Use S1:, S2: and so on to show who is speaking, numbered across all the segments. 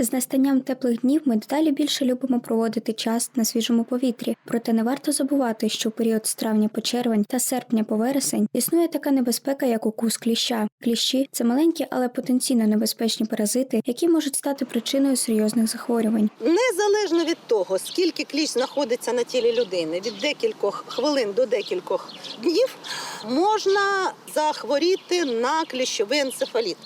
S1: З настанням теплих днів ми дедалі більше любимо проводити час на свіжому повітрі. Проте не варто забувати, що в період з травня по червень та серпня по вересень існує така небезпека, як укус кліща. Кліщі це маленькі, але потенційно небезпечні паразити, які можуть стати причиною серйозних захворювань.
S2: Незалежно від того, скільки кліщ знаходиться на тілі людини, від декількох хвилин до декількох днів, можна захворіти на кліщовий енцефаліт.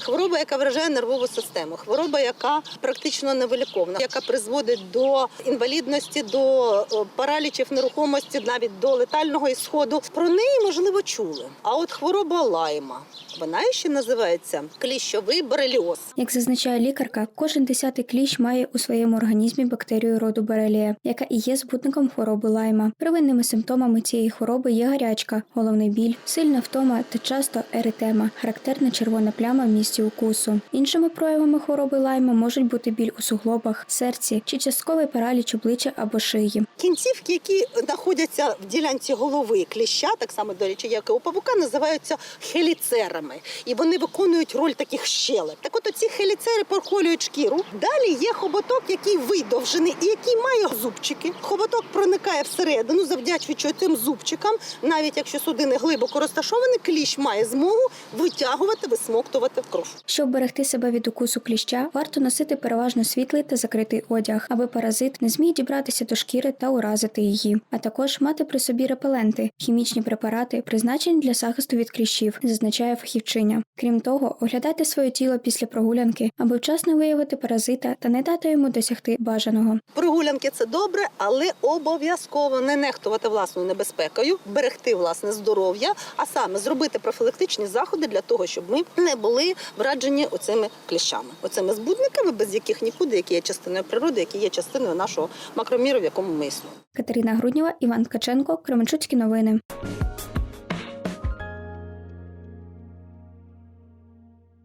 S2: Хвороба, яка вражає нервову систему, хвороба, яка практично невиліковна, яка призводить до інвалідності, до е, паралічів нерухомості, навіть до летального ісходу. Про неї можливо чули. А от хвороба лайма, вона ще називається кліщовий бореліоз.
S1: Як зазначає лікарка, кожен десятий кліщ має у своєму організмі бактерію роду Борелія, яка і є збутником хвороби лайма. Первинними симптомами цієї хвороби є гарячка, головний біль, сильна втома та часто еритема, характерна червона пляма в місці укусу. Іншими проявами хвороби лайма можуть бути біль у суглобах, серці чи частковий параліч обличчя або шиї.
S2: Кінцівки, які знаходяться в ділянці голови кліща, так само до речі, як і у павука, називаються хеліцерами, і вони виконують роль таких щелеп. Так от ці хеліцери проколюють шкіру. Далі є хоботок, який видовжений і який має зубчики. Хоботок проникає всередину, завдячуючи цим зубчикам. Навіть якщо судини глибоко розташовані, кліщ має змогу витягувати, висмоктувати кров.
S1: Щоб берегти себе від укусу кліща, варто носити переважно світлий та закритий одяг, аби паразит не зміг дібратися до шкіри та уразити її, а також мати при собі репеленти, хімічні препарати, призначені для захисту від кліщів, зазначає фахівчиня. Крім того, оглядайте своє тіло після прогулянки, аби вчасно виявити паразита та не дати йому досягти бажаного.
S2: Прогулянки це добре, але обов'язково не нехтувати власною небезпекою, берегти власне здоров'я, а саме зробити профілактичні заходи для того, щоб ми не були враджені оцими кліщами, оцими збудниками, без яких нікуди, які є частиною природи, які є частиною нашого макроміру, в якому ми існуємо.
S1: Катерина Груднєва, Іван Ткаченко, Кременчуцькі новини.